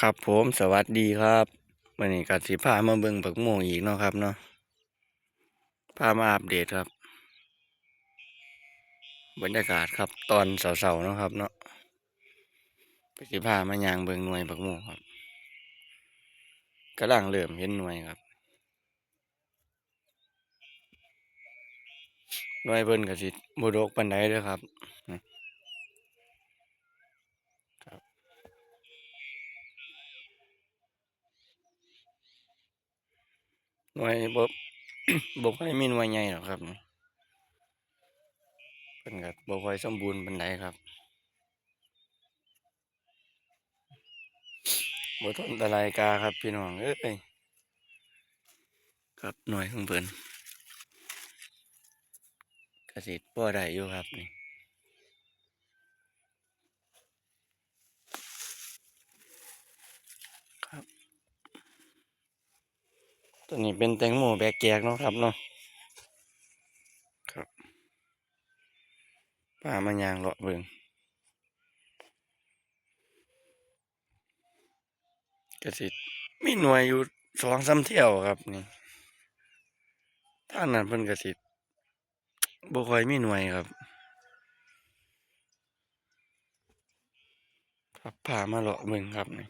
ครับผมสวัสดีครับวันนี้ก็สิพามาเบิ่งปักโมงอีกเนาะครับเนาะพามาอัปเดตครับ บรรยากาศครับ ตอนเสาๆเนาะครับ เนาะก็สิพามายางเบิ่งหน่วยปักโมงครับกำลังเริ่มเห็นหน่วยครับหน่วยเพิ่นก็สิบ่ดกปานใดเด้อครับครับ น่วยบ่บ่ค่อยมีหน่วยใหญ่หรอกครับเพิ่นก็บ่ค่อยสมบูรณ์ปานใดครับบทนตะลายกาครับพี่น้องเอ้ยครับหน่วยของเพิ่นก็สิพอได้อยู่ครับนี่ ครับ ตัวนี้เป็นแตงโมแบกแกกเนาะครับเนาะครับป้ามายางเลาะเบิงก็สิมีหน่วยอยู่สองสามเที่ยวครับนี่ทางนั้นเพิ่นก็สิบ่ค่อยมีหน่วยครับครับพามาเลาะเบิงครับนี่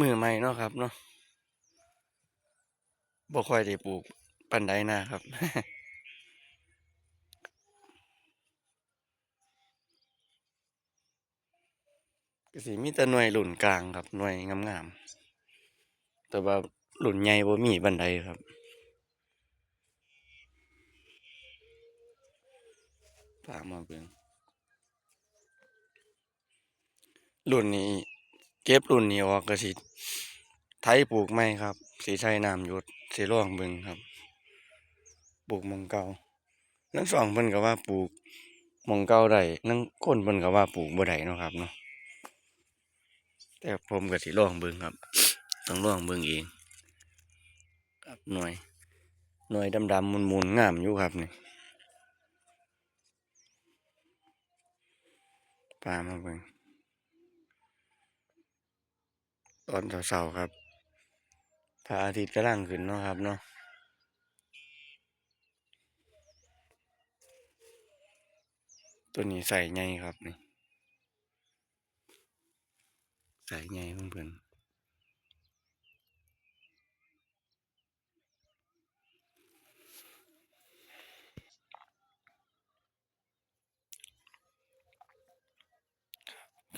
มือใหม่เนาะครับเนาะบ่ค่อยได้ปลูกปานใดนะครับ ก็สิมีแต่หน่วยรุ่นกลางครับหน่วยงามๆแต่ว่ารุ่นใหญ่บ่มีปานใดครับพามาเบิ่งรุ่นนี้ เก็บรุ่นนี้ออกก็สิไถปลูกใหม่ครับสิใช้น้ำหยดสิลองเบิ่งครับ ปลูกมองเกาทั้งสองเพิ่นก็ว่าปลูกมองเกาได้ทั้งคนเพิ่นก็ว่าปลูกบ่ได้เนาะครับเนาะแต่ผมก็สิลองเบิ่งครับ ต้องลองเบิ่งเองครับหน่วยหน่วยดำๆมุนๆงามอยู่ครับนี่พามาเบิ่ง ตอนเช้าๆครับพระอาทิตย์กำลังขึ้นเนาะครับเนาะตัวนี้ใส่ไงครับนี่ใส่ไงเพื่อน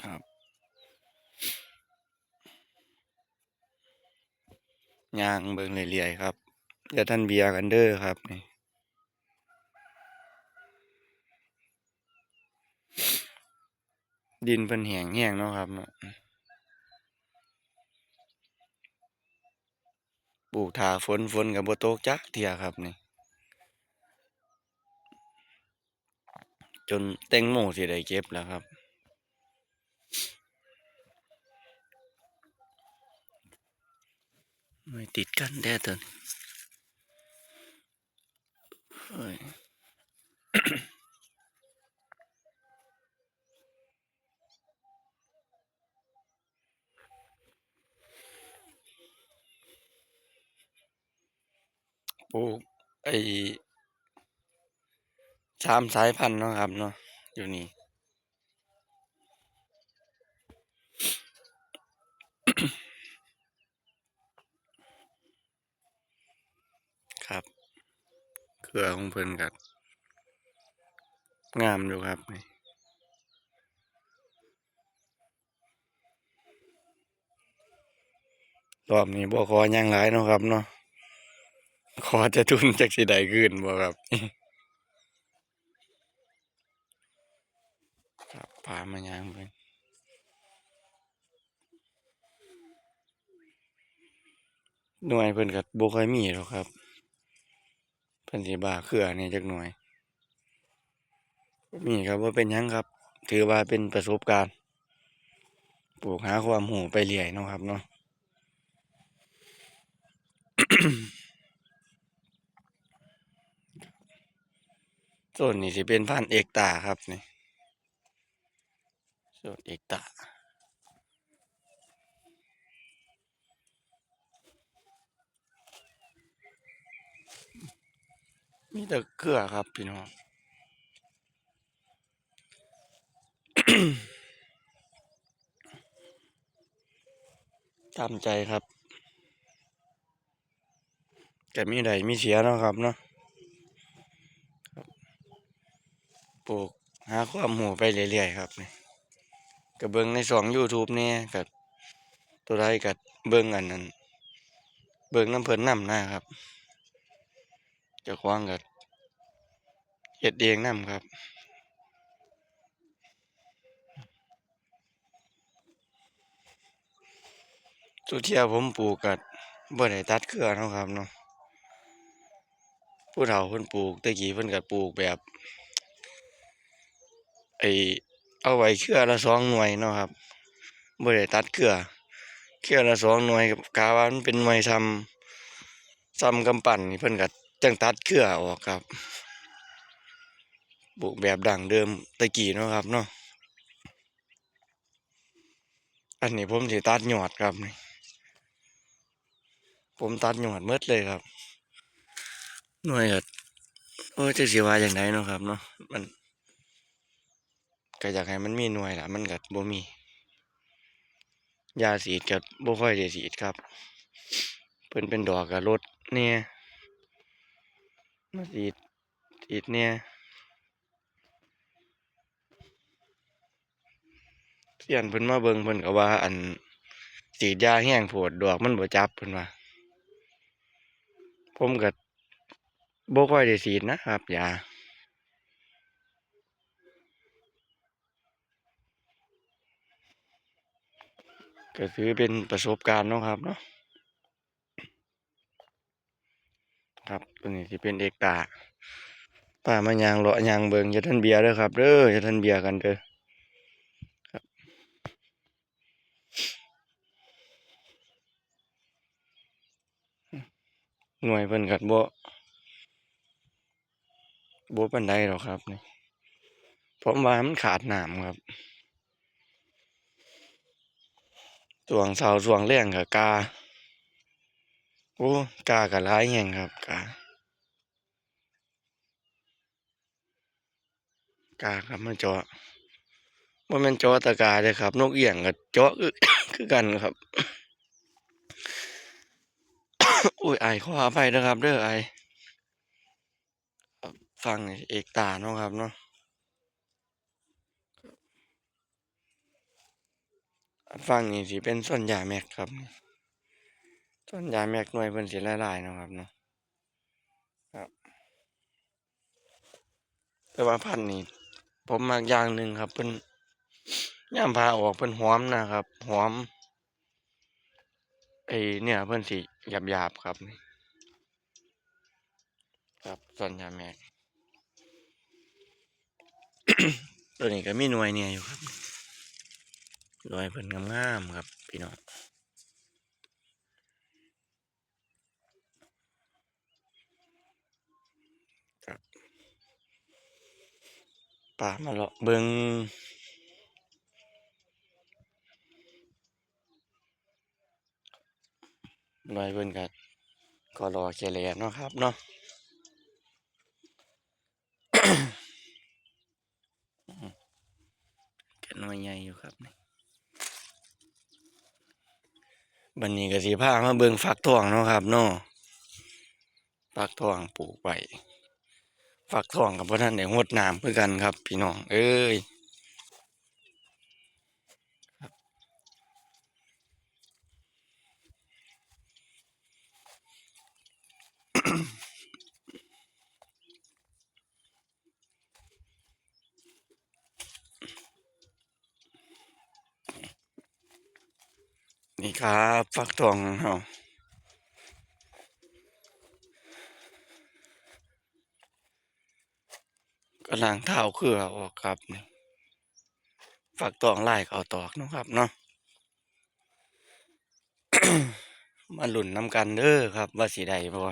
รับ ยางเบิ่งเรื่อยๆครับอย่าท่านเบียร์กันเด้อครับนี่ดินเพิ่นแห้งแห้งเนาะครับปลูกท่าฝนฝนก็บ่ตกจักเทียครับนี่ จนแตงโมสิได้เก็บแล้วครับ ไม่ติดกันแท้ตัวนี้เอ้ยปลูกไอ้สามสายพันธุ์เนาะครับเนาะอยู่นี่ ครับ เครือของเพิ่นครับงามอยู่ครับนี่รอบนี้บ่ขอหยังหลายเนาะครับเนาะขอจะทุนจักสิได้คืนบ่ครับครับพามาย่างเบิ่งหน่วยเพิ่นก็บ่ค่อยมีหรอกครับ เพิ่นสิบ้าเครือนี่จักหน่วยมีครับบ่าเป็นยังครับ ถือว่าเป็นประสบการณ์ปลูกหาความรู้ไปเรื่อยเนาะครับเนาะโซนนี้สิเป็นพันเอกตาครับนี่สูตรเอกตา มีแต่เกลือครับพี่น้องตามใจครับแต่มีใดมีเสียเนาะครับเนาะปลูกหาความหูไปเรื่อยๆครับนี่ก็เบิ่งในสอง YouTube เนี่ยกับตัวใดกับเบิ่งอันนั้น เบิ่งน้ำเพิ่นนำนะครับ เจะควางกับเฮ็ดเองนํครับสุเทียผมปลูกกับบ่ได้ตัดเครือเนาะครับเนาะผู้เฒ่าเพิ่นปลูกตะกี้เพิ่นก็ปลูกแบบไอเอาไว้เครือละสองหน่วยเนาะครับบ่ได้ตัดเครือเครือละสองหน่วยกับกาว่ามันเป็นหน่วยซ้ำซ้ำกำปั้นนี่เพิ่นก็ จังตัดเครือออกครับปลูกแบบดั้งเดิมตะกี้เนาะครับเนาะอันนี้ผมสิตัดหยอดครับนี่ผมตัดหยอดหมดเลยครับ หน่วยก็โอ้ยจะสิว่าอย่างไรเนาะครับเนาะมันก็อยากให้มันมีหน่วยละมันก็บ่มี ยาสีดก็บ่ค่อยได้สีดครับ เพิ่นเป็นดอกก็ลดแหน่ มาสีดสีดแหน่เสียนเพิ่นมาเบิ่งเพิ่นก็ว่า อันสีดยาแห้งโพดดอกมันบ่จับเพิ่นว่าผมก็บ่ค่อยได้ฉีดนะครับยาก็ถือเป็นประสบการณ์เนาะครับเนาะ ครับตัวนี้สิเป็นเอกตาป้ามายางเลาะยางเบิงอย่าทันเบียร์เด้อครับเด้ออย่าทันเบียร์กันเด้อครับหน่วยเพิ่นก็บ่บ่ปานใดหรอกครับนี่ผมว่ามันขาดน้ำครับช่วงเช้าช่วงแลงก็กา โอ้กาก็หลายแฮงครับกากาครับมาเจาะบ่แม่นเจาะตะกาเด้อครับ นกเอี้ยงก็เจาะคือคือกันครับอุ้ยไอขออภัยนะครับ เด้อไอฟังนี่เอกตาเนาะครับเนาะฟังนี่สิเป็นส่วนยาแม็กครับ ส่วนยาแมกหน่วยเพิ่นสิหลายๆนะครับเนาะครับ แต่ว่าพันธุ์นี่ผมมักอย่างหนึ่งครับเพิ่นย่ามพาออกเพิ่นหอมนะครับหอมไอเนี่ยเพิ่นสิหยาบๆครับ ครับส่วนยาแมกตัวนี้ก็มีหน่วยเนี่ยอยู่ครับหน่วยเพิ่นงามๆครับพี่น้องครับ ป่ามาเลาะเบิงหน่วยเพิ่นก็ก็รอแค่แลเนาะครับเนาะก็น่วยใหญ่อยู่ครับนี่บัดนี้ก็สิพามาเบิงฟักทองเนาะครับเนาะฟักทองปลูกไว้ ฟักทองกับบ่ทันได้รดน้ำคือกันครับ พี่น้อง เอ้ยนี่ครับฟักทองเฮา ทางเท้าคืออออกครับฝักตองไล่เอาตอกนะครับเนาะมาหลุนน้ำกันเด้อครับ ว่าสีใดพอ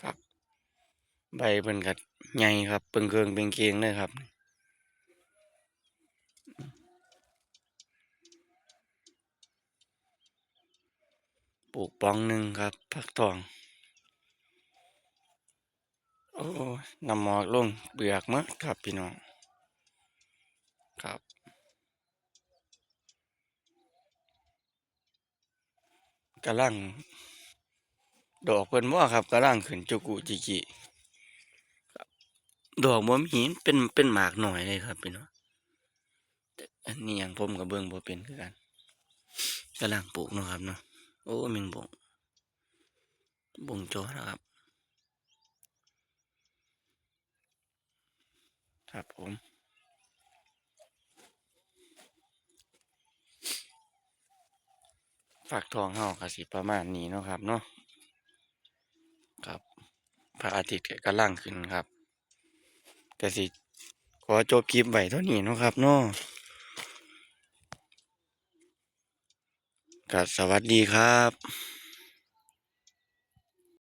ครับ ใบเป็นกัดใหญ่ครับเปิงเกิงเป็นเกียงเลยครับปลูกปองหนึ่งครับผักตอง อ้น้ำหมอกลงเบือกหมดครับพี่น้อง ครับกำลัง ดอกเพิ่นบ่าครับกำลังขึ้นจุกุจิกิครับดอกบ่มีเป็นเป็นหมากหน่อยเลยครับพี่น้องแต่อันนี้หยังผมก็เบิ่งบ่เป็นคือกันกำลังปลูกเนาะครับเนาะโอ้แมงบงบงโจนะครับ ครับผมฝากทองเฮาก็สิประมาณนี้เนาะครับเนาะครับพระอาทิตย์ก็กำลังขึ้นครับก็สิขอจบคลิปไว้เท่านี้เนาะครับเนาะก็สวัสดีครับ